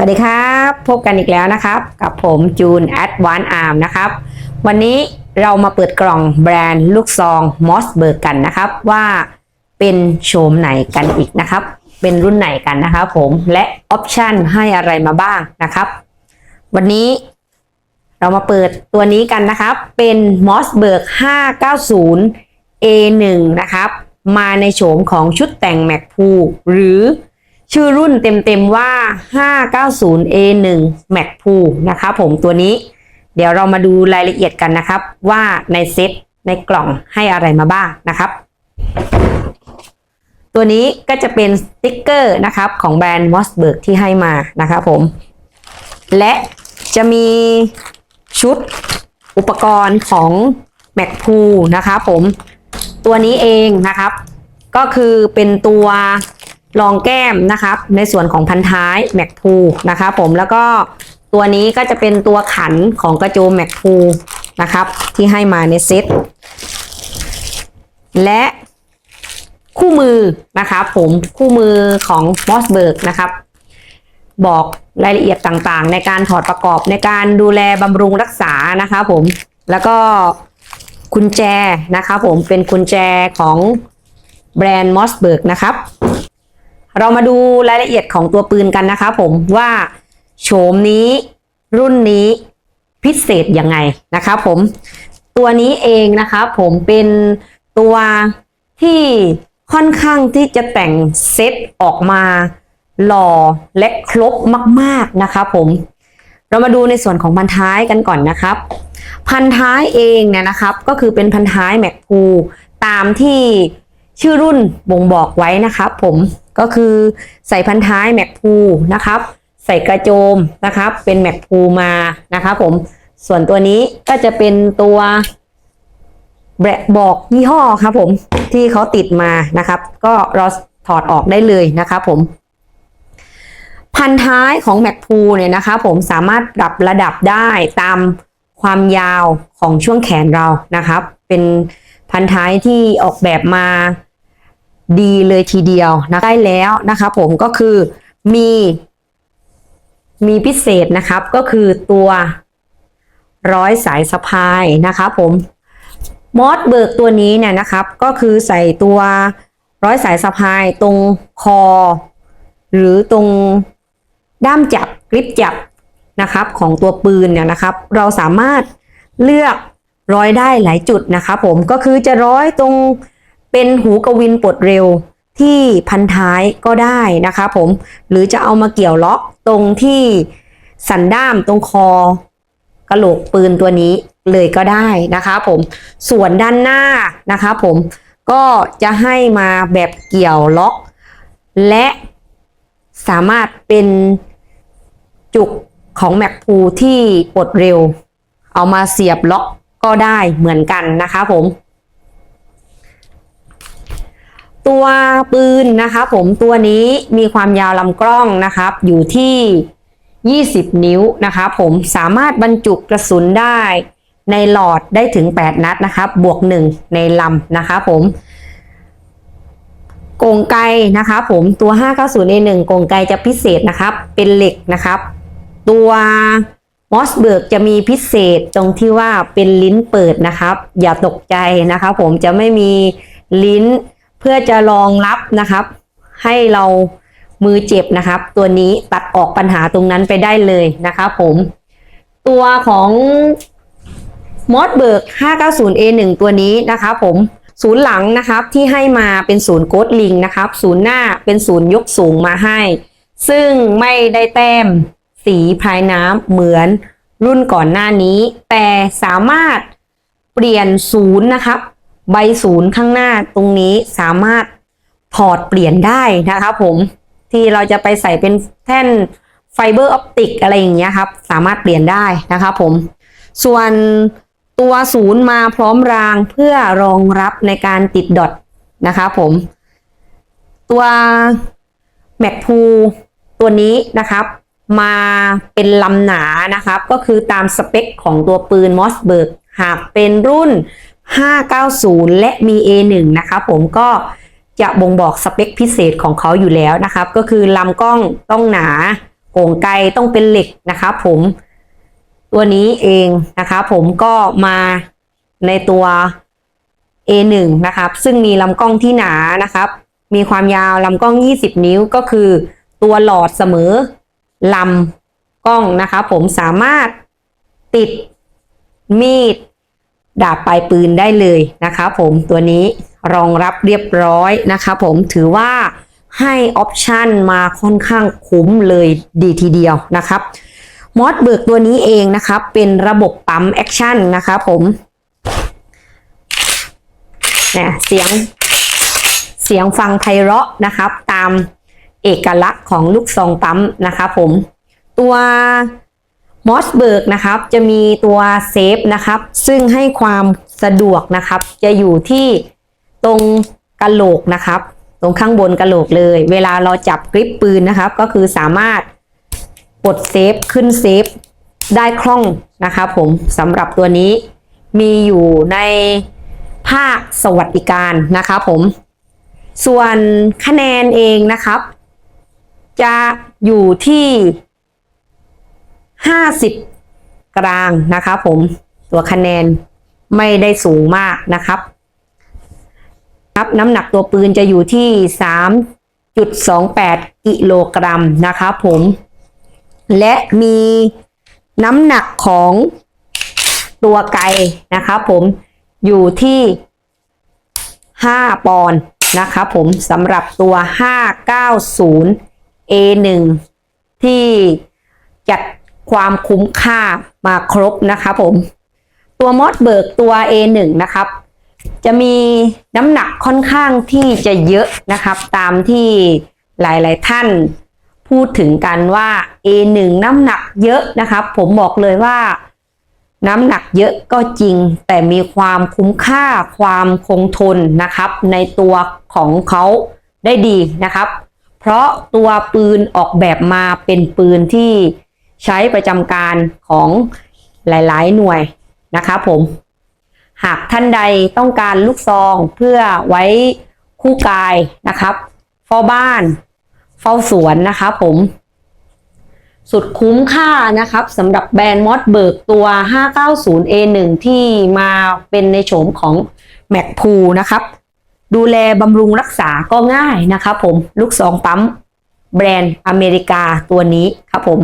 วัสดีครับ พบกันอีกแล้วนะครับ กับผมจูน a d v a n c e Arm นะครับ วันนี้เรามาเปิดกล่องแบรนด์ลูกซอง Mossberg กันนะครับ ว่าเป็นโฉมไหนกันอีกนะครับ เป็นรุ่นไหนกันนะครับผมและออปชันให้อะไรมาบ้างนะครับ วันนี้เรามาเปิดตัวนี้กันนะครับ เป็น Mossberg 590 A1 นะครับ มาในโฉมของชุดแต่ง Mac p o หรือ ชื่อรุ่นเต็มๆว่า 590A1 Mac p o นะครับผมตัวนี้ เดี๋ยวเรามาดูรายละเอียดกันนะครับ ว่าในเซ็ตในกล่องให้อะไรมาบ้างนะครับ ตัวนี้ก็จะเป็นสติ๊กเกอร์นะครับของแบรนด์ m o s b e r g ที่ให้มานะครับผม และจะมีชุดอุปกรณ์ของ Mac p o นะครับผม ตัวนี้เองนะครับ ก็คือเป็นตัว รองแก้มนะครับ ในส่วนของพันท้ายแม็กพูนะครับผมแล้วก็ตัวนี้ก็จะเป็นตัวขันของกระโจมแม็กพูนะครับ ที่ให้มาในเซตและคู่มือนะครับผมคู่มือของ Mossberg นะครับบอกรายละเอียดต่างๆ ในการถอดประกอบในการดูแลบำรุงรักษานะครับผมแล้วก็กุญแจนะครับผมเป็นกุญแจของแบรนด์ Mossberg นะครับ เรามาดูรายละเอียดของตัวปืนกันนะครับผมว่าโฉมนี้รุ่นนี้พิเศษยังไงนะครับผมตัวนี้เองนะครับผมเป็นตัวที่ค่อนข้างที่จะแต่งเซตออกมาหล่อและครบมาก ๆนะครับผมเรามาดูในส่วนของพันท้ายกันก่อนนะครับ พันท้ายเองเนี่ยนะครับ ก็คือเป็นพันท้ายแม็กพูตามที่ชื่อรุ่นบ่งบอกไว้นะครับผม ก็คือใส่พันท้ายแม็กพูนะครับ ใส่กระโจมนะครับ เป็นแม็กพูมานะครับผมส่วนตัวนี้ก็จะเป็นตัวแบรบอกยี่ห้อครับผมที่เขาติดมานะครับ ก็เราถอดออกได้เลยนะครับผม พันท้ายของแม็กพูเนี่ยนะคะผมสามารถปรับระดับได้ตามความยาวของช่วงแขนเรานะครับ เป็นพันท้ายที่ออกแบบมา ดีเลยทีเดียวนะได้แล้วนะคะผมก็คือมีมีพิเศษนะครับก็คือตัวร้อยสายสะพายนะคะผมมอสเบิกตัวนี้เนี่ยนะครับ ก็คือใส่ตัวร้อยสายสะพายตรงคอ หรือตรงด้ามจับกริปจับนะครับ ของตัวปืนเนี่ยนะครับ เราสามารถเลือกร้อยได้หลายจุดนะครับผมก็คือจะร้อยตรง เป็นหูกวินปลดเร็วที่พันท้ายก็ได้นะครับผม หรือจะเอามาเกี่ยวล็อกตรงที่สันด้ามตรงคอกระโหลกปืนตัวนี้เลยก็ได้นะครับผม ส่วนด้านหน้านะครับผมก็จะให้มาแบบเกี่ยวล็อก และสามารถเป็นจุกของแม็กพูที่ปลดเร็ว เอามาเสียบล็อกก็ได้เหมือนกันนะคะผม ตัวปืนนะคะผมตัวนี้มีความยาวลำกล้องนะครับ อยู่ที่ 20 นิ้วนะคะผมสามารถบรรจุกระสุนได้ในหลอดได้ถึง 8 นัดนะครับ บวก 1 ในลำนะคะผมกงไกนะคะผมตัว 590A1 กงไกจะพิเศษนะครับ เป็นเหล็กนะครับ ตัวมอสเบิร์กจะมีพิเศษตรงที่ว่าเป็นลิ้นเปิดนะครับ อย่าตกใจนะครับผมจะไม่มีลิ้น เพื่อจะรองรับนะครับ ให้เรามือเจ็บนะครับ ตัวนี้ตัดออกปัญหาตรงนั้นไปได้เลยนะครับผม ตัวของมอสเบิร์ก 590A1 ตัวนี้นะครับผมศูนย์หลังนะครับที่ให้มาเป็นศูนย์โกดลิงนะครับศูนย์หน้าเป็นศูนย์ยกสูงมาให้ ซึ่งไม่ได้แต้มสีพายน้ำเหมือนรุ่นก่อนหน้านี้ แต่สามารถเปลี่ยนศูนย์นะครับ ใบศูนย์ข้างหน้าตรงนี้สามารถถอดเปลี่ยนได้นะครับผมที่เราจะไปใส่เป็นแท่นไฟเบอร์ออปติกอะไรอย่างเงี้ยครับ สามารถเปลี่ยนได้นะครับผม ส่วนตัวศูนย์มาพร้อมรางเพื่อรองรับในการติดดอทนะครับผม ตัวแม็กพูตัวนี้นะครับ มาเป็นลำหนานะครับ ก็คือตามสเปคของตัวปืน Mossberg หากเป็นรุ่น 590 และมี A1 นะครับผมก็จะบ่งบอกสเปคพิเศษของเขาอยู่แล้วนะครับ ก็คือลำกล้องต้องหนากก่งไกลต้องเป็นเหล็กนะครับผมตัวนี้เองนะครับผมก็มาในตัว A1 นะครับ ซึ่งมีลำกล้องที่หนานะครับ มีความยาวลำกล้อง 20 นิ้วก็คือตัวหลอดเสมอลำกล้องนะครับผมสามารถติดมีด ดาบปลายปืนได้เลยนะครับผมตัวนี้รองรับเรียบร้อยนะครับผมถือว่าให้ออปชันมาค่อนข้างคุ้มเลยดีทีเดียวนะครับมอสเบิกตัวนี้เองนะครับเป็นระบบปั๊มแอคชั่นนะครับผมเนี่ยเสียงเสียงฟังไพเราะนะครับ ตามเอกลักษณ์ของลูกซองปั๊มนะครับผมตัว มอสเบิร์กนะครับจะมีตัวเซฟนะครับซึ่งให้ความสะดวกนะครับ จะอยู่ที่ตรงกะโหลกนะครับ ตรงข้างบนกะโหลกเลย เวลาเราจับกริปปืนนะครับ ก็คือสามารถกดเซฟขึ้นเซฟได้คล่องนะครับผมสำหรับตัวนี้มีอยู่ในภาคสวัสดิการนะครับผม ส่วนคะแนนเองนะครับ จะอยู่ที่ 50 กลางนะครับผมตัวคะแนนไม่ได้สูงมากนะครับครับน้ำหนักตัวปืนจะอยู่ที่ 3.28 กิโลกรัมนะครับผม และมีน้ำหนักของตัวไกนะครับผมอยู่ที่ 5 ปอนด์นะครับผมสำหรับตัว 590 A1 ที่จัด ความคุ้มค่ามาครบนะคะผม ตัวมอสเบิกตัว A1 นะครับ จะมีน้ำหนักค่อนข้างที่จะเยอะนะครับ ตามที่หลาย ๆ ท่านพูดถึงกันว่า A1 น้ำหนักเยอะนะครับ ผมบอกเลยว่า น้ำหนักเยอะก็จริง แต่มีความคุ้มค่าความคงทนนะครับ ในตัวของเขาได้ดีนะครับ เพราะตัวปืนออกแบบมาเป็นปืนที่ ใช้ประจำการของหลาย ๆ หน่วยนะครับผม หากท่านใดต้องการลูกซองเพื่อไว้คู่กายนะครับ เฝ้าบ้าน เฝ้าสวนนะครับผม สุดคุ้มค่านะครับสำหรับแบรนด์มอสเบิร์กตัว 590A1 ที่มาเป็นในโฉมของ m a c พูนะครับ ดูแลบำรุงรักษาก็ง่ายนะครับผม ลูกซองปั๊มแบรนด์อเมริกาตัวนี้ครับผม